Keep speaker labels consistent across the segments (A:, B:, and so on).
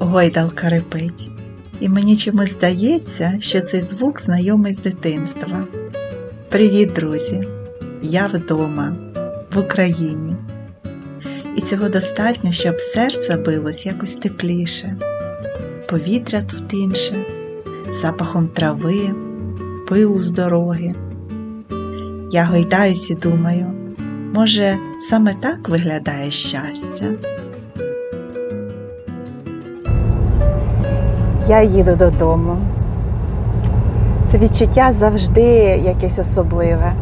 A: гойдалка репить. І мені чомусь здається, що цей звук знайомий з дитинства. Привіт, друзі! Я вдома, в Україні. І цього достатньо, щоб серце билось якось тепліше. Повітря тут інше, запахом трави, пилу з дороги. Я гойдаюсь і думаю, може, саме так виглядає щастя. Я їду додому. Це відчуття завжди якесь особливе,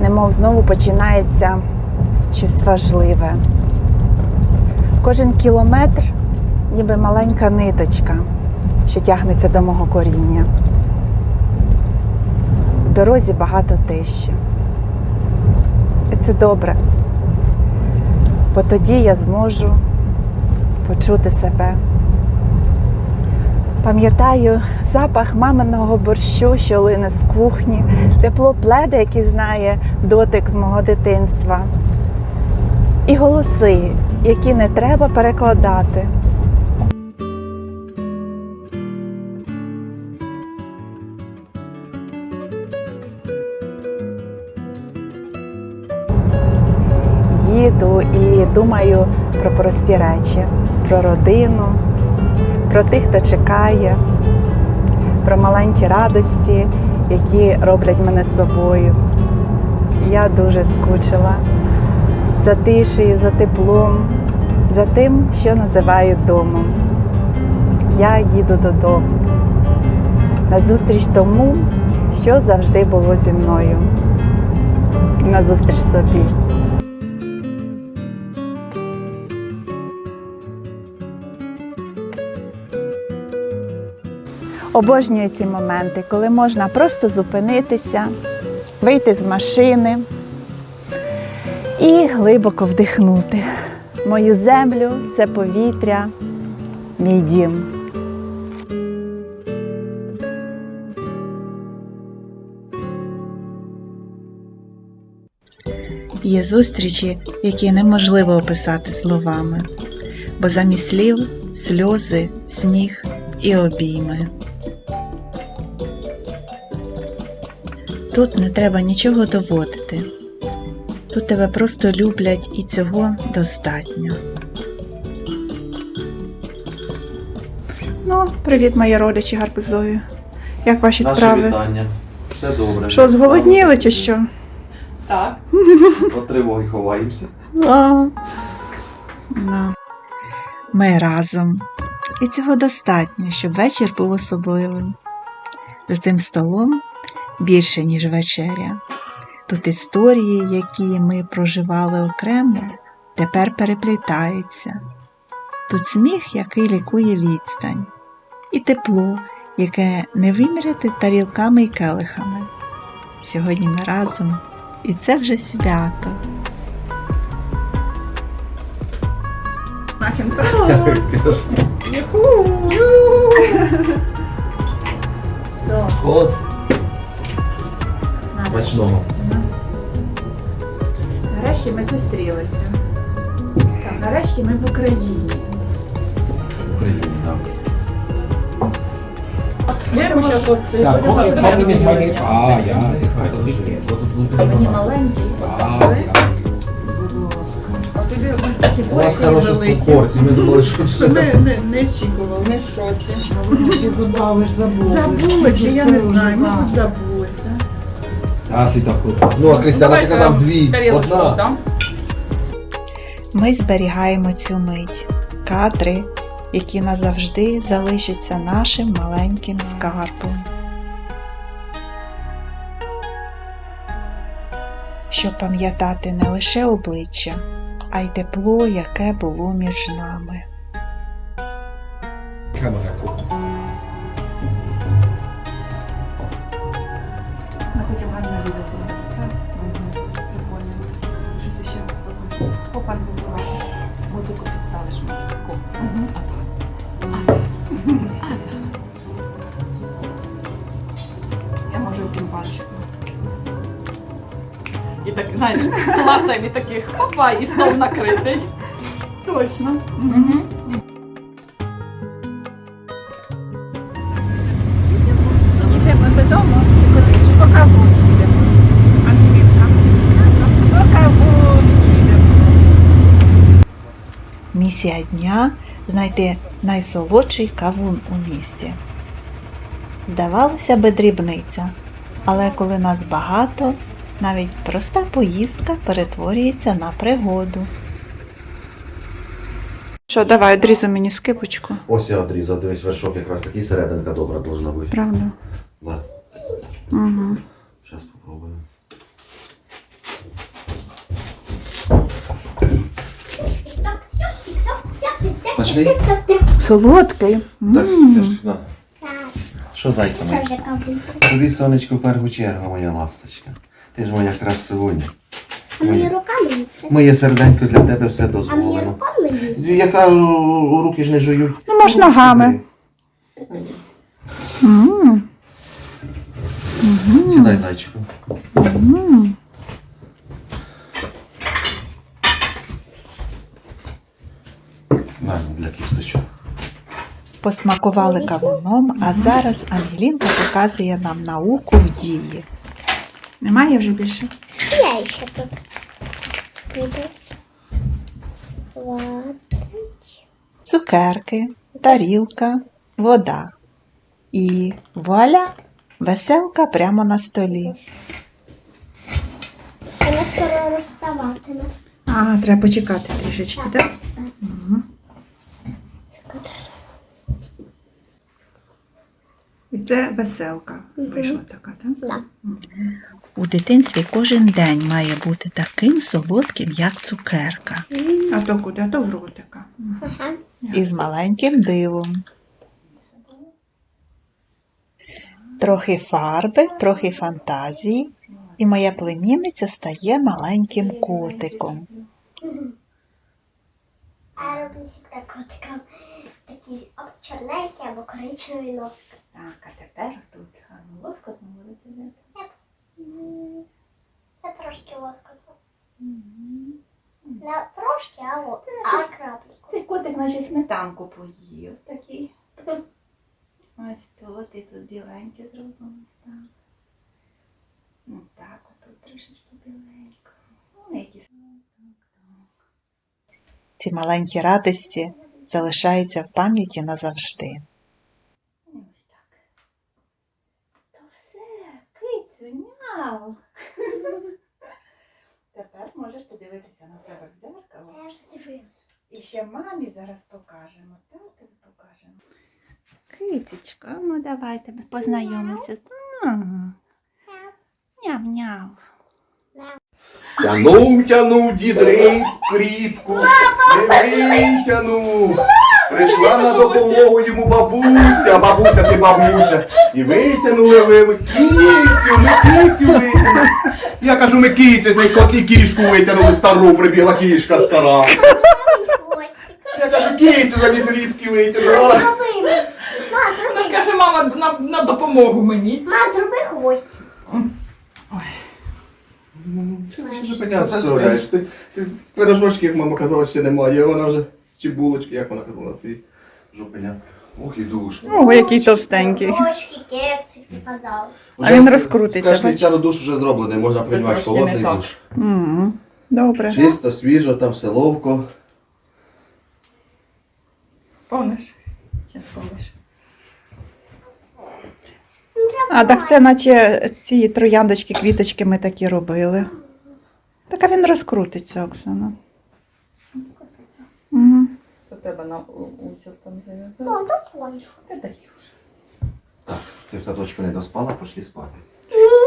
A: немов знову починається щось важливе. Кожен кілометр ніби маленька ниточка, що тягнеться до мого коріння. В дорозі багато тиші. І це добре, бо тоді я зможу почути себе. Пам'ятаю запах маминого борщу, що лине з кухні, тепло пледа, який знає дотик з мого дитинства, і голоси, які не треба перекладати. Їду і думаю про прості речі, про родину, про тих, хто чекає, про маленькі радості, які роблять мене собою. Я дуже скучила за тишею, за теплом, за тим, що називають домом. Я їду додому. Назустріч тому, що завжди було зі мною. Назустріч собі. Обожнюю ці моменти, коли можна просто зупинитися, вийти з машини і глибоко вдихнути. Мою землю це повітря, мій дім. Є зустрічі, які неможливо описати словами, бо замість слів сльози, сніг і обійми. Тут не треба нічого доводити. Тут тебе просто люблять і цього достатньо. Ну, привіт, мої родичі гарбузові. Як ваші
B: Наше
A: справи?
B: вітання. Все добре.
A: Що, зголодніли чи що?
C: Так.
B: От тривоги ховаємося.
A: А. Ми разом. І цього достатньо, щоб вечір був особливим. За цим столом більше, ніж вечеря. Тут історії, які ми проживали окремо, тепер переплітаються. Тут сміх, який лікує відстань, і тепло, яке не виміряти тарілками і келихами. Сьогодні ми разом, і це вже свято.
B: Голос. Смачного.
C: Нарешті ми зустрілися. Так, нарешті ми в Україні.
B: В Україні, так.
C: Це
D: поки він має. А, я.
B: Тут буде
C: Мені маленький.
D: А, я.
C: Ось такі
B: У вас хороша
C: великі.
B: порція, ми думали, що це.
C: не, не, не очікував, не в шоці.
E: Чи забавиш, забув.
C: Забули, чи я не знаю, ми тут забулися.
D: А, си так от.
B: Ну, а Крістіана ти
C: Давайте
B: казав дві,
C: тарілочку
B: одна.
C: дам.
A: Ми зберігаємо цю мить, кадри, які назавжди залишаться нашим маленьким скарбом. Щоб пам'ятати не лише обличчя, а й тепло, яке було між нами.
D: Камера купа.
C: Ми хочемо гарно відео. Прикольно. Щось ще пофантазувати. так, знаєш, клацаєм і таких хопа, і стол накритий. Точно. Угу. Йдемо додому, чи? Чи по. По каву їдемо.
A: Місія дня знайти найсолодший кавун у місті. Здавалося би, дрібниця, але коли нас багато навіть проста поїздка перетворюється на пригоду. Що, давай, одрізай мені скипочку.
B: Ось я одрізав, дивись, вершок якраз такий серединка добра должна бути.
A: Правда?
B: Да.
A: Угу.
B: Зараз попробуємо. Смачний?
A: Солодкий.
B: Так, ти ж. Що зайка моя? Тобі сонечко в першу чергу, моя ласточка. Ти ж моя красуня.
F: А мені
B: Моє,
F: руками їсти?
B: моє серденько для тебе все
F: А мені
B: дозволено.
F: руками їсти?
B: Яка о, руки ж не жують.
A: Ну, можеш ногами. М,
B: Сідай, зайчику.
A: м.
B: На, для кісточок.
A: Посмакували кавуном, а зараз Ангелінка показує нам науку в дії. Немає вже більше?
F: Я ще тут.
A: Цукерки, тарілка, вода. І вуаля! Веселка прямо на столі.
F: Вона скоро розставатиме.
A: А, треба почекати трішечки, так? І це веселка вийшла така, так?
F: Да.
A: У дитинстві кожен день має бути таким солодким, як цукерка. А то куди? А то в ротика.
F: Ага.
A: І з маленьким дивом. Трохи фарби, трохи фантазії, і моя племінниця стає маленьким котиком.
F: А роблю котикам такі або чорненькі, або коричневий носик.
C: Так, а тепер тут взяти.
F: М, Це трошки лоскотно. Не трошки, а от. А крапліку.
C: Цей котик наче сметанку поїв такий. Ось тут і тут біленьке зробимо так. Ну так, отут трошечки біленько. Ну,
A: Ці маленькі радості залишаються в пам'яті назавжди.
C: Ось так. То все, кицю, няв. Тепер можеш подивитися на себе в зеркало.
F: Я ж дивилась.
C: І ще мамі зараз покажемо. Тату тобі покажемо. Китечка, ну давай тебе познайомимося. Няв-няв.
B: Тянув, тянув дідри, кріпку, не витянув. Прийшла на допомогу йому бабуся, бабуся ти бабуся. І витягнули ви кицю, ми кицю витягнули. Я кажу, ми кицю, з неї і кішку витягнули стару, прибігла кішка стара. Я кажу, кицю замість рібки витягнула.
E: Вона ж каже, мама, на, на допомогу мені.
F: Ма, зроби хвостик.
B: Що ж понятно вставляєш? Ти, ти пирожочків, мама казала, ще немає, вона вже чи булочки, як вона казала, твій жопеня. Ох і душ.
A: Ого, який товстенький.
F: Кексики.
A: А він розкрутиться,
B: Скажи, ця душ вже зроблений, можна приймати
E: трошки не
B: холодний
E: так.
B: душ.
A: Добре.
B: Чисто, свіжо, там все ловко.
E: Помниш? Чи помниш?
A: А так це наче ці трояндочки, квіточки ми такі робили. Так а він розкрутиться, Оксана. Угу.
E: Тебе на учил там?
F: О, то фончик.
E: Ти даєш.
B: Ти в садочку не доспала, пішли спати.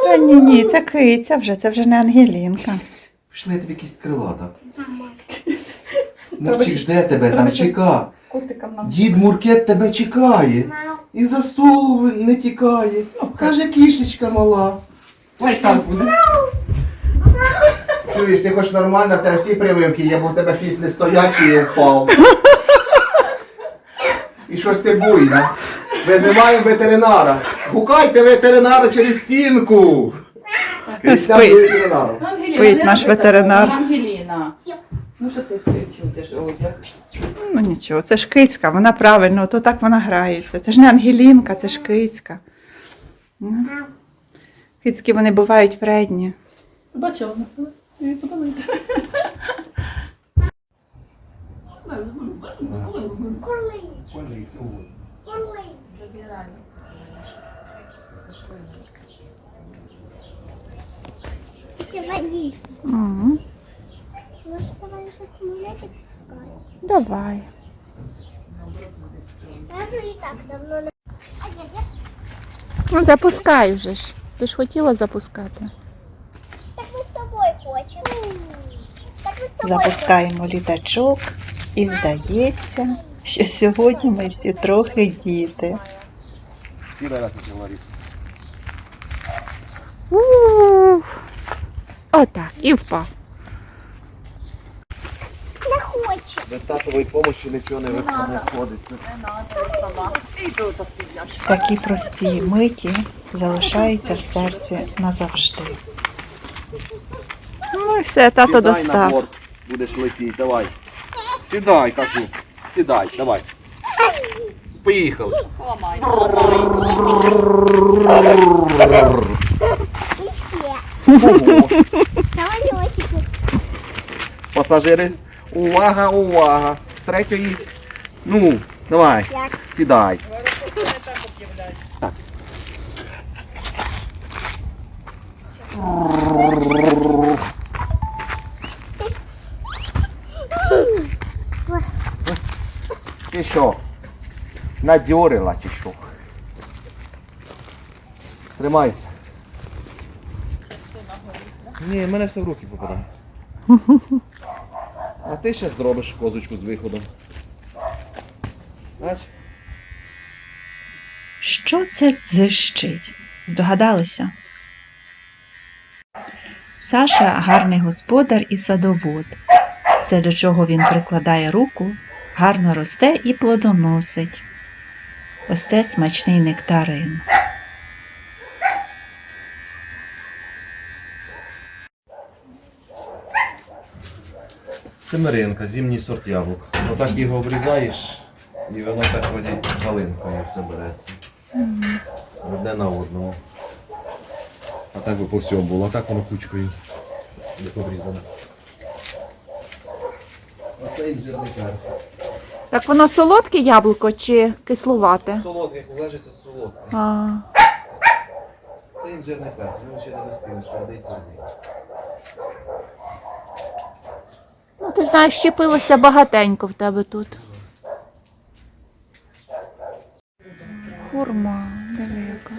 A: Та ні, ні, це киця вже, це вже не Ангелінка.
B: Пішли я тобі якісь крилата.
F: Мама.
B: Мурчик жде тебе, там чека.
E: Котикам нам.
B: Дід Муркет тебе чекає. І за столу не тікає. Каже, кішечка мала.
E: Ой, так буде.
B: Чуєш, ти хоч нормально, в тебе всі прививки є, бо в тебе фіс не стоячий і впав. І щось ти буйна. Визиваємо ветеринара. Гукайте ветеринара через стінку.
A: Спить.
B: ветеринару.
E: Ангеліна,
A: Спить
E: не
A: наш
E: роби
A: ветеринар.
E: такого, Ангеліна. Ну що ти чудиш одяг?
A: Ну нічого, це ж кицька, вона правильно, то так вона грається. Це ж не Ангелінка, це ж кицька. Ну,
F: Мам.
A: Вони бувають вредні.
E: Бачила на себе? Подобається.
F: Курлик. Курлик. Тільки.
A: Угу.
F: Може, давай вже самолітик пускати?
A: Давай.
F: Я вже і так давно не... А ні, я...
C: Ну, запускай вже ж. Ти ж хотіла запускати.
F: Так ми з тобою хочемо. Так ми з тобою
A: Запускаємо літачок і здається, що сьогодні ми всі трохи діти.
C: Ух. Отак, і впав.
F: Не хочу.
B: Без татової допомоги нічого не виходить.
A: Такі прості миті залишаються в серці назавжди.
C: Ну і все, тато достав.
B: борт, будеш летіти, давай. Сідай, кажу. Сідай, давай. Поїхали.
F: Самолітики.
B: Пасажири, увага, увага. З третьої. Ну, давай,
F: Як?
B: сідай. Ти що? Надьорила чи що? Тримайся. Ні, в мене все в руки попадає. А ти ще зробиш козочку з виходом. Бач?
A: Що це дзищить? Здогадалися? Саша гарний господар і садовод. Все, до чого він прикладає руку, гарно росте і плодоносить. Ось це смачний нектарин.
B: Семеринка, зимній сорт яблук. Отак його обрізаєш, і воно так вроді галинкою все береться. Одне на одному. А так би по всьому було, а так воно кучкою обрізано. Оце інжирний персик.
C: Так воно солодке яблуко чи кислувате?
B: Солодкий, лежиться солодкий.
C: А,
B: Це інжирний персик, він ще не доспів, твердий твердий.
C: ну ти знаєш, щепилося багатенько в тебе тут.
A: Хурма, диви яка.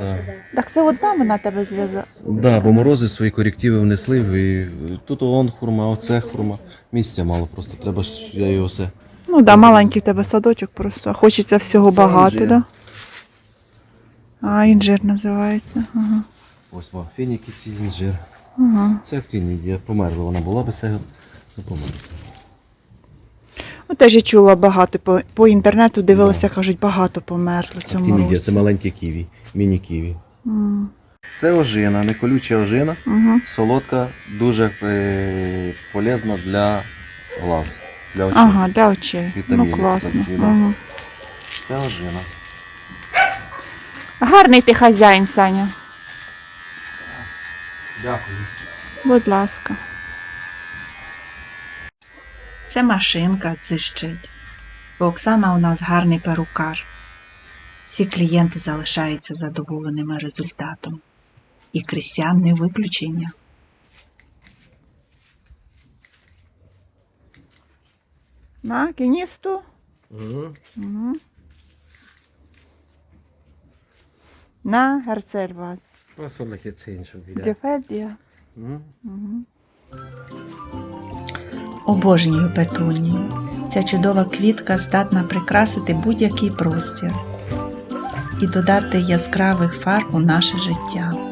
B: Да.
A: Так це одна вона тебе зв'язала.
B: Да, бо морози свої корективи внесли, і тут он хурма, оце хурма. Місця мало, просто треба ж я його все.
A: Ну да, маленький в тебе садочок просто. Хочеться всього
B: Це
A: багато,
B: інжир.
A: да? А, інжир називається. Ага.
B: Ось во, фініки ці інжир.
A: Ага.
B: Це актинідія, померла вона була би сега, не померла.
A: Ну, теж я чула багато по, по інтернету дивилася, кажуть, багато померло в цьому
B: Актинідія
A: році.
B: це маленькі ківі, міні-ківі.
A: М,
B: Це ожина, не колюча ожина,
A: Угу.
B: солодка, дуже е, полезна для глаз, для очей.
A: Ага, для очей.
B: Вітаміни
A: ну класно. Ага.
B: Це ожина.
C: Гарний ти хазяїн, Саня.
B: Дякую.
C: Будь ласка.
A: Це машинка дзищить. Бо Оксана у нас гарний перукар. Всі клієнти залишаються задоволеними результатом. І Крістіан не виключення.
C: На, кіністу.
B: Угу.
C: Угу. На, Герцельвас.
D: Was soll ich jetzt schon wieder?
C: Gefällt dir?
D: Hm?
A: Обожнюю петунію. Ця чудова квітка здатна прикрасити будь-який простір і додати яскравих фарб у наше життя.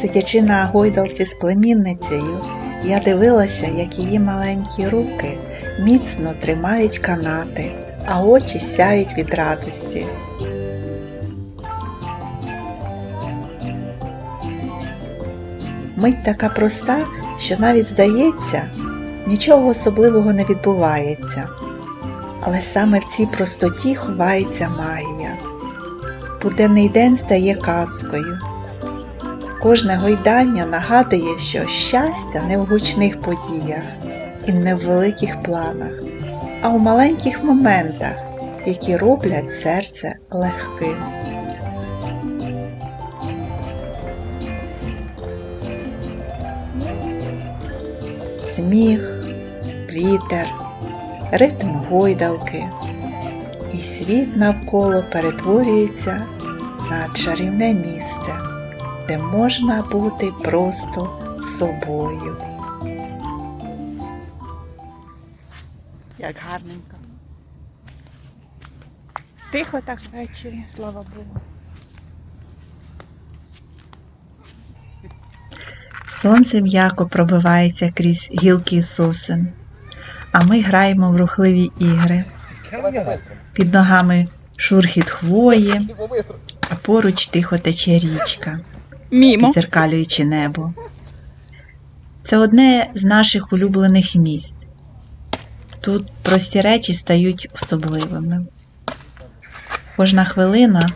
A: Сидячи на гойдалці з племінницею, я дивилася, як її маленькі руки міцно тримають канати, а очі сяють від радості. Мить така проста, що навіть здається, нічого особливого не відбувається. Але саме в цій простоті ховається магія. Буденний день стає казкою. Кожне гойдання нагадує, що щастя не в гучних подіях і не в великих планах, а у маленьких моментах, які роблять серце легким. Сміх, вітер, ритм гойдалки, і світ навколо перетворюється на чарівне місце, де можна бути просто собою. Як гарненько. Тихо так ввечері, слава Богу. Сонце м'яко пробивається крізь гілки сосен, а ми граємо в рухливі ігри. Під ногами шурхіт хвої, а поруч тихо тече річка, підзеркалюючи небо. Це одне з наших улюблених місць. Тут прості речі стають особливими. Кожна хвилина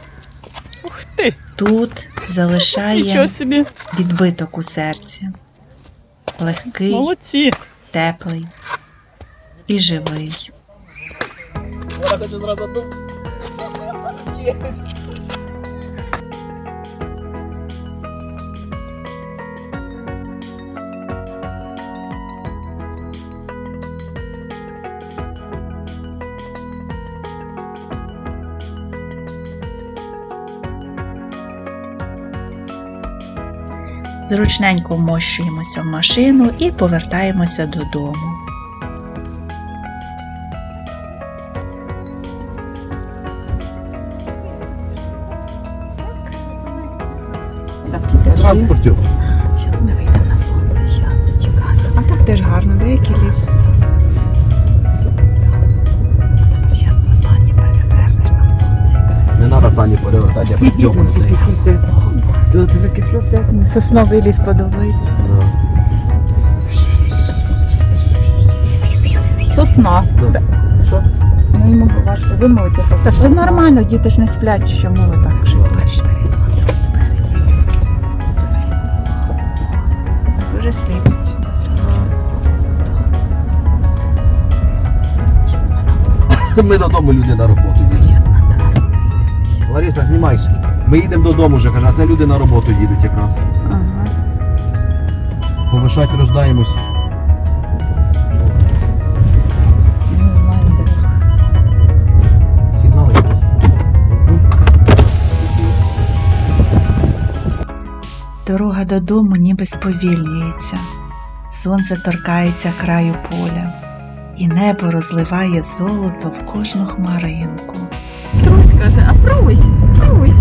E: Ух ти!
A: тут залишає
E: собі,
A: відбиток у серці. Легкий,
E: молодці!
A: теплий і живий. Зручненько вмощуємося в машину і повертаємося додому.
B: Транспортер.
E: Зараз ми вийдемо на сонце, зараз чекаємо.
A: А так теж гарно, деякий ліс.
E: Зараз на сані перевернеш нам сонце якраз.
B: Не треба сані перевертати, я пристьопаний.
E: Тут велике флосе.
A: Сосновий ліс подобається.
E: Сосна.
B: Да.
E: Ну йому важко вимовити.
A: Та все нормально, діти ж не сплять, чому ви так
E: спереді.
A: Дуже слідуть.
E: Ми
B: додому люди на роботу
E: вийдемо.
B: Лариса, знімай. Ми їдемо додому вже, каже, а це люди на роботу їдуть якраз.
A: Ага.
B: Повишать рождаємось.
E: Не знаю, де.
B: Сигнали якраз.
A: Дорога додому ніби сповільнюється. Сонце торкається краю поля, і небо розливає золото в кожну хмаринку.
E: Трусь каже, а Прусь, Прусь.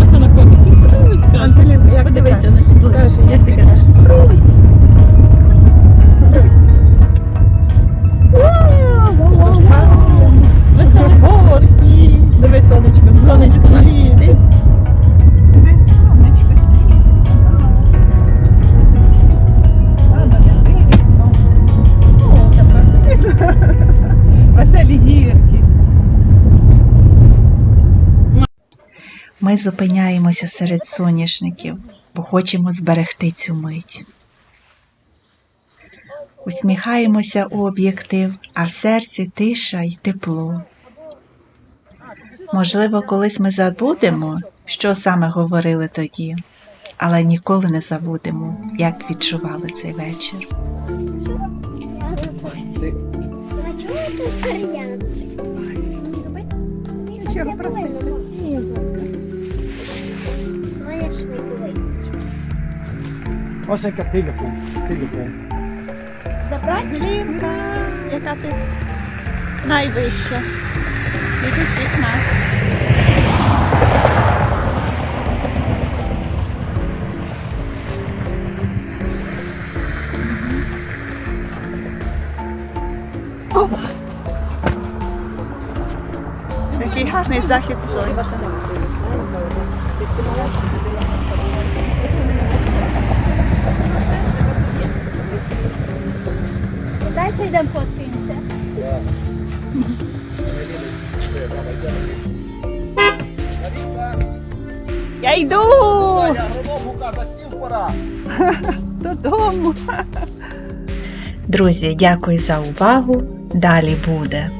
E: Оце на котики, Прусь каже. Подивися на ці Як ти кажеш,
A: зупиняємося серед соняшників, бо хочемо зберегти цю мить. Усміхаємося у об'єктив, а в серці тиша й тепло. Можливо, колись ми забудемо, що саме говорили тоді, але ніколи не забудемо, як відчували цей вечір.
F: А
D: Ось яка телефон. Телефон.
F: Забрати?
A: Глінка, яка ти найвища від усіх нас. Який гарний захід сонця.
F: Далі йдемо фоткаємося.
A: Я йду!
B: Гука за стіл пора.
A: Додому. Друзі, дякую за увагу. Далі буде.